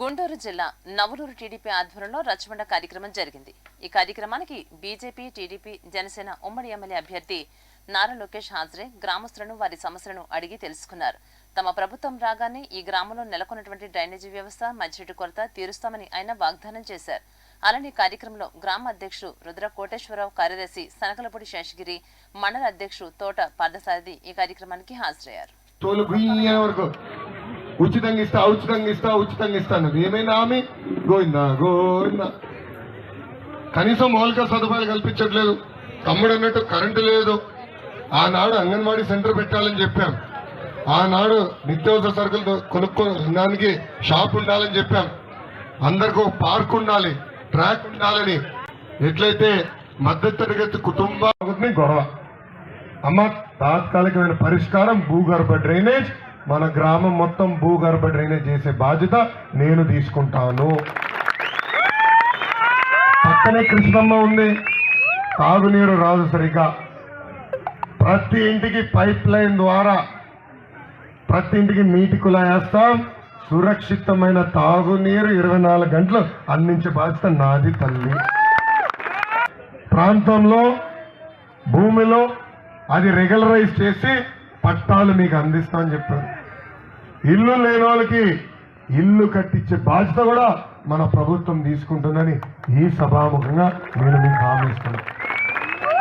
గుంటూరు జిల్లా నవలూరు టీడీపీ ఆధ్వర్యంలో రచ్చబండ కార్యక్రమం జరిగింది. ఈ కార్యక్రమానికి బీజేపీ టీడీపీ జనసేన ఉమ్మడి ఎమ్మెల్యే అభ్యర్థి నారా లోకేష్ హాజరే గ్రామస్తులను వారి సమస్యలను అడిగి తెలుసుకున్నారు. తమ ప్రభుత్వం రాగానే ఈ గ్రామంలో నెలకొన్నటువంటి డ్రైనేజీ వ్యవస్థ మంచినీటి కొరత తీరుస్తామని ఆయన వాగ్దానం చేశారు. అలానే కార్యక్రమంలో గ్రామ అధ్యక్షుడు రుద్ర కోటేశ్వరరావు కార్యదర్శి సనకలపూడి శేషగిరి మండల అధ్యక్షుడు తోట పార్థసారథి ఈ కార్యక్రమానికి హాజరయ్యారు. ఉచితంగా ఇస్తా ఉచితంగా ఇస్తా ఉచితంగా ఇస్తాను ఏమైనా ఆమె? గోవిందా గోవిందా. కనీసం మౌలిక సదుపాయాలు కల్పించట్లేదు. తమ్ముడు అన్నట్టు కరెంటు లేదు. ఆనాడు అంగన్వాడీ సెంటర్ పెట్టాలని చెప్పాం. ఆనాడు నిత్యావసర సరుకులు కొనుక్కోడానికి షాప్ ఉండాలని చెప్పాం. అందరికి ఒక పార్క్ ఉండాలి ట్రాక్ ఉండాలని. ఎట్లయితే మధ్య తరగతి కుటుంబాన్ని గొడవ అమ్మ తాత్కాలికమైన పరిష్కారం భూగర్భ డ్రైనేజ్ మన గ్రామం మొత్తం భూగర్భ డ్రైనేజ్ చేసే బాధ్యత నేను తీసుకుంటాను. పక్కనే కృష్ణమ్మ ఉంది. తాగునీరు రాదు సరిగా ప్రతి ఇంటికి పైప్ లైన్ ద్వారా ప్రతి ఇంటికి నీటి కులాయేస్తాం సురక్షితమైన తాగునీరు ఇరవై నాలుగు గంటలు అందించే బాధ్యత నాది తల్లి. ప్రాంతంలో భూమిలో అది రెగ్యులరైజ్ చేసి పట్టాలు మీకు అందిస్తామని చెప్పారు. ఇల్లు లేని వాళ్ళకి ఇల్లు కట్టించే బాధ్యత కూడా మన ప్రభుత్వం తీసుకుంటుందని ఈ సభాముఖంగా నేను మీకు హామీ ఇస్తున్నాను.